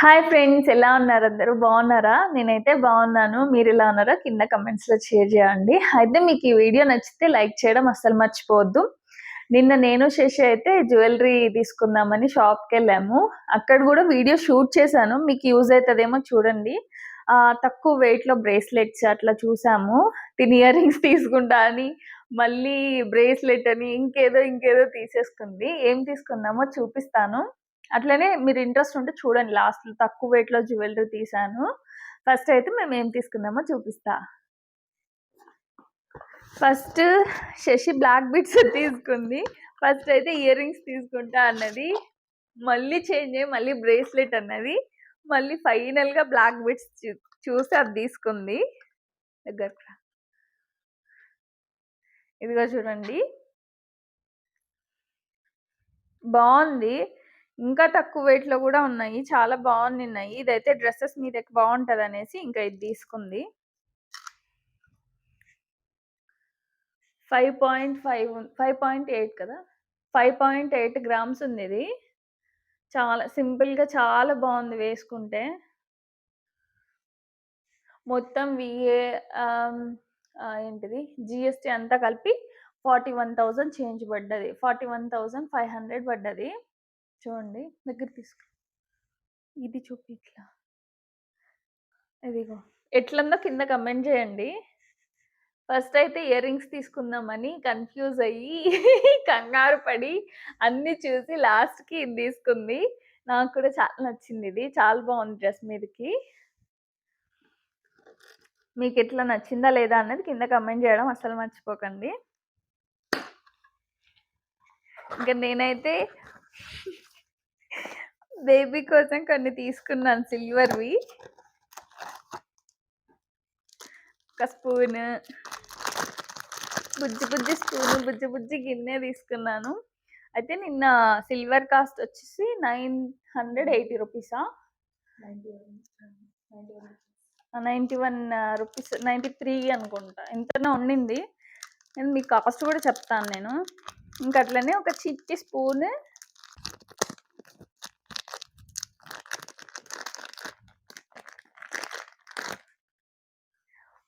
Hi friends ఎలా ఉన్నారు అందరూ? బాగున్నారా? నేనైతే బాగున్నాను. మీరు ఎలా ఉన్నారా కింద కమెంట్స్లో షేర్ చేయండి. అయితే మీకు ఈ వీడియో నచ్చితే లైక్ చేయడం అస్సలు మర్చిపోవద్దు. నిన్న నేను శశి అయితే జ్యువెలరీ తీసుకుందామని షాప్కి వెళ్ళాము. అక్కడ కూడా వీడియో షూట్ చేశాను. మీకు యూజ్ అవుతుందేమో చూడండి. తక్కువ వెయిట్లో బ్రేస్లెట్స్ అట్లా చూసాము. తిని ఇయర్ రింగ్స్ తీసుకుంటా అని మళ్ళీ బ్రేస్లెట్ అని ఇంకేదో ఇంకేదో తీసేసుకుంది. ఏం తీసుకుందామో చూపిస్తాను. అట్లనే మీరు ఇంట్రెస్ట్ ఉంటే చూడండి. లాస్ట్ తక్కువ weight లో జ్యువెలరీ తీసాను. ఫస్ట్ అయితే మేము ఏం తీసుకుందామో చూపిస్తా. ఫస్ట్ శశి బ్లాక్ బిట్స్ తీసుకుంది. ఫస్ట్ అయితే ఇయర్ రింగ్స్ తీసుకుంటా అన్నది. మళ్ళీ చేంజ్ అయ్యి మళ్ళీ బ్రేస్లెట్ అన్నది. మళ్ళీ ఫైనల్గా బ్లాక్ బిట్స్ చూసి అది తీసుకుంది. దగ్గరకు ఇదిగో చూడండి. బాగుంది. ఇంకా తక్కువ weight లో కూడా ఉన్నాయి. చాలా బాగున్నాయి ఇదైతే డ్రెస్సెస్ మీద బాగుంటది అనేసి ఇంకా ఇది తీసుకుంది. Five point five five point eight కదా? ఫైవ్ పాయింట్ ఎయిట్ గ్రామ్స్ ఉంది ఇది. చాలా సింపుల్గా చాలా బాగుంది వేసుకుంటే. మొత్తం విఏ ఏంటిది? జిఎస్టి అంతా కలిపి ఫార్టీ వన్ థౌజండ్ చేంజ్ పడ్డది. Forty one thousand five hundred పడ్డది. చూడండి దగ్గర తీసుకు. ఇది చూపి ఇట్లా. ఇదిగో. ఎట్లందో కింద కమెంట్ చేయండి. ఫస్ట్ అయితే ఇయర్ రింగ్స్ తీసుకుందామని కన్ఫ్యూజ్ అయ్యి కంగారు పడి అన్ని చూసి లాస్ట్కి ఇది తీసుకుంది. నాకు కూడా చాలా నచ్చింది ఇది. చాలా బాగుంది డ్రెస్ మీదకి. మీకు ఎట్లా నచ్చిందా లేదా అన్నది కింద కమెంట్ చేయడం అసలు మర్చిపోకండి. ఇంకా నేనైతే బేబీ కోసం కొన్ని తీసుకున్నాను సిల్వర్వి. ఒక స్పూన్. బుజ్జి బుజ్జి స్పూన్ బుజ్జి బుజ్జి గిన్నె తీసుకున్నాను. అయితే నిన్న సిల్వర్ కాస్ట్ వచ్చేసి nine hundred eighty రూపీసా? Ninety one rupees. Ninety three అనుకుంటా. ఎంతనో ఉండింది. నేను మీకు కాస్ట్ కూడా చెప్తాను నేను. ఇంకా అట్లనే ఒక చిట్టి స్పూన్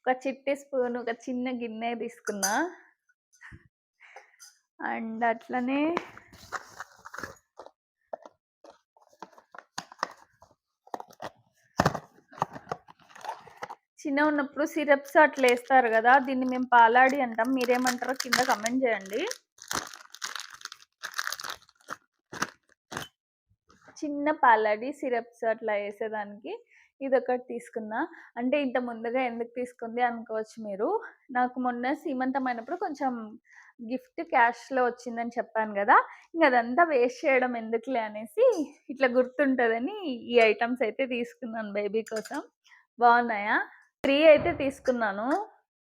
ఒక చిట్టి స్పూన్ ఒక చిన్న గిన్నె తీసుకున్నా. అండ్ అట్లనే చిన్న ఉన్నప్పుడు సిరప్స్ అట్లా వేస్తారు కదా దీన్ని మేము పాలాడి అంటాం. మీరేమంటారో కింద కమెంట్ చేయండి. చిన్న పాలాడి సిరప్స్ అట్లా వేసేదానికి. ఇది ఒకటి తీసుకున్నా. అంటే ఇంత ముందుగా ఎందుకు తీసుకుంది అనుకోవచ్చు మీరు. నాకు మొన్న సీమంతమైనప్పుడు కొంచెం గిఫ్ట్ క్యాష్లో వచ్చిందని చెప్పాను కదా. ఇంకా అదంతా వేస్ట్ చేయడం ఎందుకులే అనేసి ఇట్లా గుర్తుంటుందని ఈ ఐటమ్స్ అయితే తీసుకున్నాను బేబీ కోసం. బాగున్నాయా? త్రీ అయితే తీసుకున్నాను.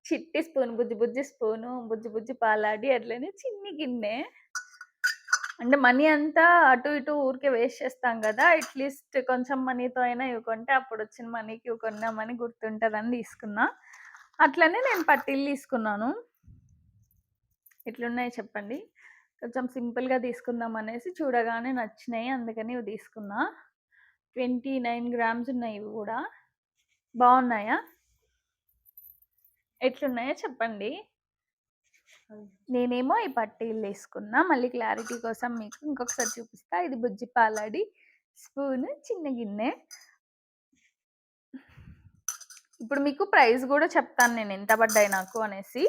చిట్టి స్పూన్ బుజ్జి బుజ్జి స్పూను బుజ్జి బుజ్జి పాలాడి అట్లనే చిన్ని గిన్నె. అంటే మనీ అంతా అటు ఇటు ఊరికే వేస్ట్ చేస్తాం కదా అట్లీస్ట్ కొంచెం మనీతో అయినా ఇవి కొంటే అప్పుడు వచ్చిన మనీకి ఇవి కొన్నామని గుర్తుంటుందని తీసుకున్నా. అట్లనే నేను పట్టీలు తీసుకున్నాను. ఎట్లున్నాయి చెప్పండి? కొంచెం సింపుల్గా తీసుకుందాం అనేసి చూడగానే నచ్చినాయి అందుకని ఇవి తీసుకున్నా. ట్వంటీ నైన్ గ్రామ్స్ ఉన్నాయి ఇవి కూడా. బాగున్నాయా? ఎట్లున్నాయో చెప్పండి. నేనేమో ఈ పట్టీలు వేసుకున్నా. మళ్ళీ క్లారిటీ కోసం మీకు ఇంకొకసారి చూపిస్తా. ఇది బుజ్జి పాలాడి స్పూన్ చిన్న గిన్నె. ఇప్పుడు మీకు ప్రైస్ కూడా చెప్తాను నేను ఎంత పడ్డాయి నాకు అనేసి.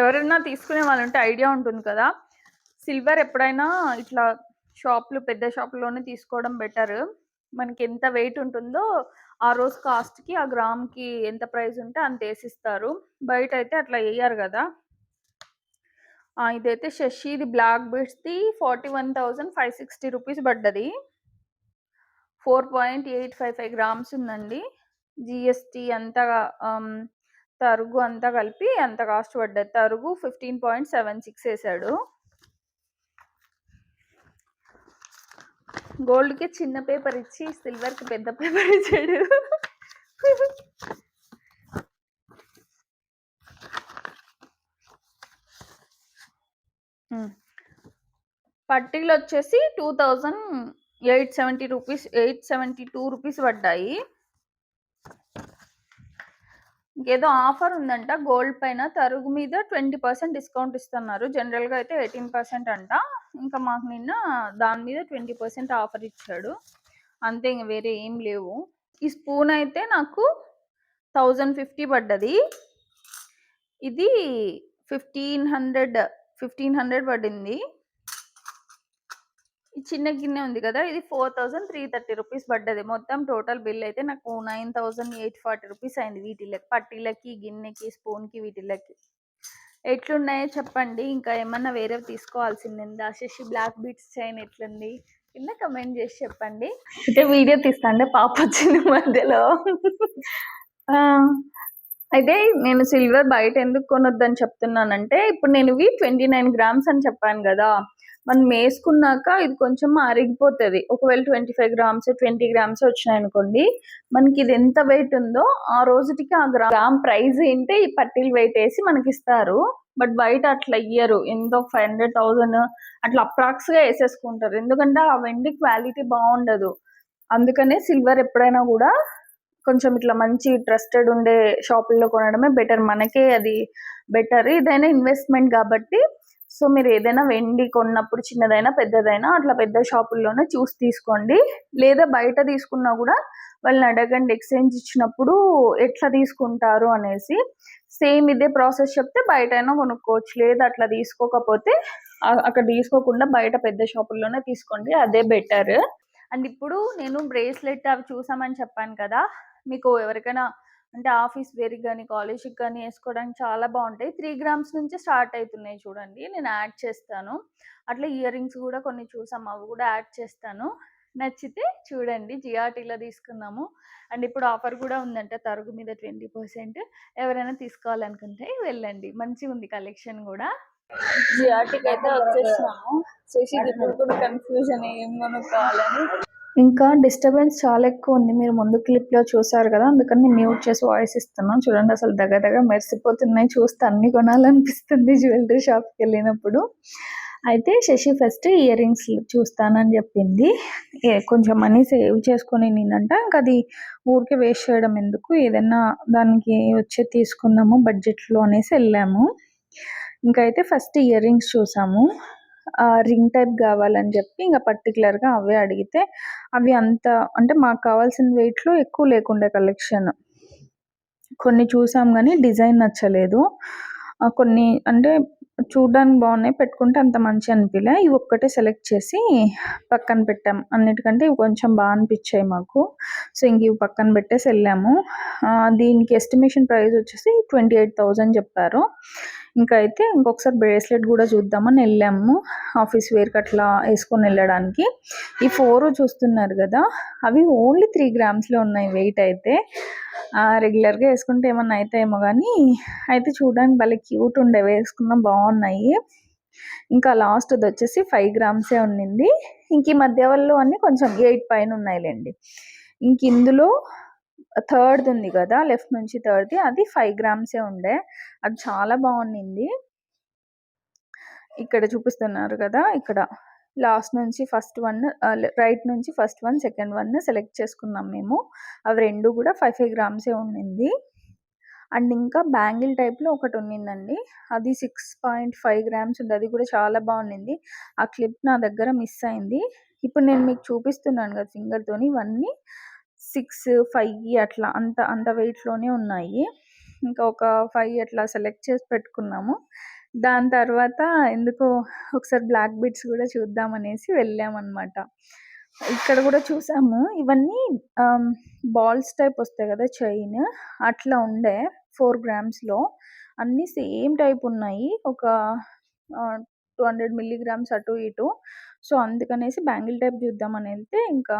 ఎవరైనా తీసుకునే వాళ్ళు ఉంటే ఐడియా ఉంటుంది కదా. సిల్వర్ ఎప్పుడైనా ఇట్లా షాప్లు పెద్ద షాప్లోనే తీసుకోవడం బెటర్. మనకి ఎంత వెయిట్ ఉంటుందో ఆ రోజు కాస్ట్కి ఆ గ్రామ్కి ఎంత ప్రైస్ ఉంటే అంత వేసిస్తారు. బయట అయితే అట్లా వేయరు కదా. ఇదైతే శశిది black బీడ్స్ది forty one thousand five sixty rupees పడ్డది. Four point eight five five grams ఉందండి. జిఎస్టీ అంతా తరుగు అంతా కలిపి అంత కాస్ట్ పడ్డది? తరుగు ఫిఫ్టీన్ పాయింట్ సెవెన్ సిక్స్ వేసాడు. గోల్డ్కి చిన్న పేపర్ ఇచ్చి సిల్వర్కి పెద్ద పేపర్ ఇచ్చాడు. పట్టీలు వచ్చేసి two thousand eight seventy rupees eight seventy two rupees పడ్డాయి. ఇంకేదో ఆఫర్ ఉందంట గోల్డ్ పైన. తరుగు మీద ట్వంటీ పర్సెంట్ డిస్కౌంట్ ఇస్తున్నారు. జనరల్గా అయితే ఎయిటీన్ పర్సెంట్ అంట. ఇంకా మాకు నిన్న దాని మీద ట్వంటీ పర్సెంట్ ఆఫర్ ఇచ్చాడు. అంతే ఇంక వేరే ఏం లేవు. ఈ స్పూన్ అయితే నాకు థౌజండ్ ఫిఫ్టీ పడ్డది. ఇది ఫిఫ్టీన్ హండ్రెడ్ ఫిఫ్టీన్ హండ్రెడ్ పడింది. ఈ చిన్న గిన్నె ఉంది కదా ఇది four thousand three thirty rupees పడ్డది. మొత్తం టోటల్ బిల్ అయితే నాకు nine thousand eight forty rupees అయింది వీటిలకి పట్టీలకి గిన్నెకి స్పూన్కి వీటిలకి. ఎట్లున్నాయో చెప్పండి. ఇంకా ఏమన్నా వేరే తీసుకోవాల్సింది ఉందా శశి బ్లాక్ బీట్స్ చైన్ ఎట్లుంది? కింద కమెంట్ చేసి చెప్పండి. అయితే వీడియో తీస్తా అంటే పాప వచ్చింది మధ్యలో. అయితే నేను సిల్వర్ బయట ఎందుకు కొనొద్దని చెప్తున్నానంటే ఇప్పుడు నేను ఇవి ట్వంటీ నైన్ గ్రామ్స్ అని చెప్పాను కదా మనం వేసుకున్నాక ఇది కొంచెం అరిగిపోతుంది ఒకవేళ twenty five grams twenty grams వచ్చినాయి అనుకోండి మనకి ఇది ఎంత వెయిట్ ఉందో ఆ రోజుకి ఆ గ్రామ్ ప్రైస్ ఏంటి ఈ పట్టీలు వెయిట్ వేసి మనకి ఇస్తారు బట్ బయట అట్లా ఇయ్యరు. ఎంతో ఫైవ్ హండ్రెడ్ థౌసండ్ అట్లా అప్రాక్స్గా వేసేసుకుంటారు. ఎందుకంటే ఆ వెండి క్వాలిటీ బాగుండదు. అందుకనే సిల్వర్ ఎప్పుడైనా కూడా కొంచెం ఇట్లా మంచి ట్రస్టెడ్ ఉండే షాపుల్లో కొనడమే బెటర్ మనకే అది బెటర్ ఇదైనా ఇన్వెస్ట్మెంట్ కాబట్టి సో మీరు ఏదైనా వెండి కొన్నప్పుడు చిన్నదైనా పెద్దదైనా అట్లా పెద్ద షాపుల్లోనే చూసి తీసుకోండి. లేదా బయట తీసుకున్నా కూడా వాళ్ళని అడగండి ఎక్స్చేంజ్ ఇచ్చినప్పుడు ఎట్లా తీసుకుంటారు అనేసి. సేమ్ ఇదే ప్రాసెస్ చెప్తే బయట అయినా కొనుక్కోవచ్చు. లేదా అట్లా తీసుకోకపోతే అక్కడ తీసుకోకుండా బయట పెద్ద షాపుల్లోనే తీసుకోండి. అదే బెటర్. అండ్ ఇప్పుడు నేను బ్రేస్లెట్ అవి చూసామని చెప్పాను కదా మీకు ఎవరికైనా అంటే ఆఫీస్ వేర్కి కానీ కాలేజ్కి కానీ వేసుకోవడానికి చాలా బాగుంటాయి. త్రీ గ్రామ్స్ నుంచి స్టార్ట్ అవుతున్నాయి చూడండి. నేను యాడ్ చేస్తాను. అట్లా ఇయర్ రింగ్స్ కూడా కొన్ని చూసాం. అవి కూడా యాడ్ చేస్తాను. నచ్చితే చూడండి. జిఆర్టీలో తీసుకున్నాము అండ్ ఇప్పుడు ఆఫర్ కూడా ఉందంట. తరుగు మీద ట్వంటీ పర్సెంట్. ఎవరైనా తీసుకోవాలనుకుంటే వెళ్ళండి. మంచిగా ఉంది కలెక్షన్ కూడా. జిఆర్టీకి అయితే వచ్చేసినాము. చేసి ఇప్పుడు కూడా కన్ఫ్యూజన్ ఏం కొనుక్కోవాలని ఇంకా డిస్టర్బెన్స్ చాలా ఎక్కువ ఉంది. మీరు ముందు క్లిప్లో చూసారు కదా అందుకని మ్యూట్ చేసి వాయిస్ ఇస్తున్నాను. చూడండి అసలు దగ్గర దగ్గర మెరిసిపోతున్నాయి. చూస్తే అన్ని కొనాలనిపిస్తుంది జ్యువెలరీ షాప్కి వెళ్ళినప్పుడు. అయితే శశి ఫస్ట్ ఇయర్ రింగ్స్ చూస్తానని చెప్పింది. కొంచెం మనీ సేవ్ చేసుకొని నేనంట ఇంకా అది ఊరికే వేస్ట్ చేయడం ఎందుకు? ఏదైనా దానికి వచ్చే తీసుకుందాము బడ్జెట్లో అనేసి వెళ్ళాము. ఇంకా అయితే ఫస్ట్ ఇయర్ రింగ్స్ చూసాము. రింగ్ టైప్ కావాలని చెప్పి ఇంకా పర్టికులర్గా అవే అడిగితే అవి అంత అంటే మాకు కావాల్సిన వెయిట్లో ఎక్కువ లేకుండే కలెక్షన్. కొన్ని చూసాం కానీ డిజైన్ నచ్చలేదు. కొన్ని అంటే చూడడానికి బాగున్నాయి పెట్టుకుంటే అంత మంచి అనిపించలే ఇవి ఒక్కటే సెలెక్ట్ చేసి పక్కన పెట్టాం. అన్నిటికంటే ఇవి కొంచెం బాగా అనిపించాయి మాకు. సో ఇంక ఇవి పక్కన పెట్టేసి వెళ్ళాము. దీనికి ఎస్టిమేషన్ ప్రైస్ వచ్చేసి ట్వంటీ ఎయిట్ థౌజండ్ చెప్పారు. ఇంకా అయితే ఇంకొకసారి బ్రేస్లెట్ కూడా చూద్దామని వెళ్ళాము. ఆఫీస్ వేర్కి అట్లా వేసుకొని వెళ్ళడానికి. ఈ ఫోర్ చూస్తున్నారు కదా అవి ఓన్లీ త్రీ గ్రామ్స్లో ఉన్నాయి వెయిట్ అయితే. రెగ్యులర్గా వేసుకుంటే ఏమన్నా అవుతాయేమో కానీ అయితే చూడడానికి భలే క్యూట్ ఉండే. వేసుకున్నా బాగున్నాయి. ఇంకా లాస్ట్ అది వచ్చేసి ఫైవ్ గ్రామ్సే ఉండింది ఇంక ఈ మధ్య వాళ్ళు అన్నీ కొంచెం ఎయిట్ పైన ఉన్నాయిలేండి. ఇంక ఇందులో థర్డ్ ఉంది కదా లెఫ్ట్ నుంచి థర్డ్ది అది ఫైవ్ గ్రామ్సే ఉండే. అది చాలా బాగుండింది. ఇక్కడ చూపిస్తున్నారు కదా ఇక్కడ లాస్ట్ నుంచి ఫస్ట్ వన్ రైట్ నుంచి first one second one select చేసుకున్నాం మేము. అవి రెండు కూడా ఫైవ్ ఫైవ్ గ్రామ్సే ఉండింది. అండ్ ఇంకా బ్యాంగిల్ టైప్లో ఒకటి ఉన్నిందండి అది సిక్స్ పాయింట్ ఫైవ్ గ్రామ్స్ ఉంది. అది కూడా చాలా బాగుండింది. ఆ క్లిప్ నా దగ్గర మిస్ అయింది. ఇప్పుడు నేను మీకు చూపిస్తున్నాను కదా ఫింగర్తోని ఇవన్నీ. సిక్స్ ఫైవ్ అట్లా అంత అంత వెయిట్లోనే ఉన్నాయి. ఇంకా ఒక ఫైవ్ అట్లా సెలెక్ట్ చేసి పెట్టుకున్నాము. దాని తర్వాత ఎందుకో ఒకసారి బ్లాక్ బీడ్స్ కూడా చూద్దామనేసి వెళ్ళామన్నమాట. ఇక్కడ కూడా చూసాము. ఇవన్నీ బాల్స్ టైప్ వస్తాయి కదా చైన్ అట్లా ఉండే ఫోర్ గ్రామ్స్లో అన్నీ సేమ్ టైప్ ఉన్నాయి. ఒక టూ హండ్రెడ్ మిల్లీగ్రామ్స్ అటు ఇటు. సో అందుకనేసి బ్యాంగిల్ టైప్ చూద్దామని వెళ్తే ఇంకా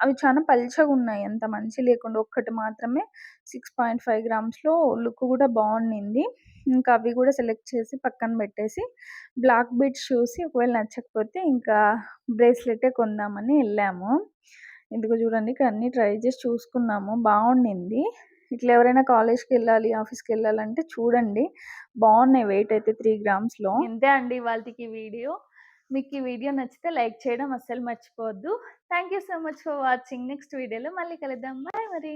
అవి చాలా పల్చగా ఉన్నాయి. అంత మంచి లేకుండా ఒక్కటి మాత్రమే సిక్స్ పాయింట్ ఫైవ్ గ్రామ్స్లో లుక్ కూడా బాగుండింది. ఇంకా అవి కూడా సెలెక్ట్ చేసి పక్కన పెట్టేసి బ్లాక్ బీట్స్ చూసి ఒకవేళ నచ్చకపోతే ఇంకా బ్రేస్లెటే కొందామని వెళ్ళాము. ఎందుకు చూడండి ఇక్కడ అన్ని ట్రై చేసి చూసుకున్నాము. బాగుండింది. ఇట్లా ఎవరైనా కాలేజ్కి వెళ్ళాలి ఆఫీస్కి వెళ్ళాలంటే చూడండి. బాగున్నాయి వెయిట్ అయితే త్రీ గ్రామ్స్లో. ఇంతే అండి వాళ్ళకి వీడియో. మీకు ఈ వీడియో నచ్చితే లైక్ చేయడం అస్సలు మర్చిపోవద్దు. Thank you so much for watching. Next వీడియోలో మళ్ళీ కలుద్దాం. బాయ్ మరి.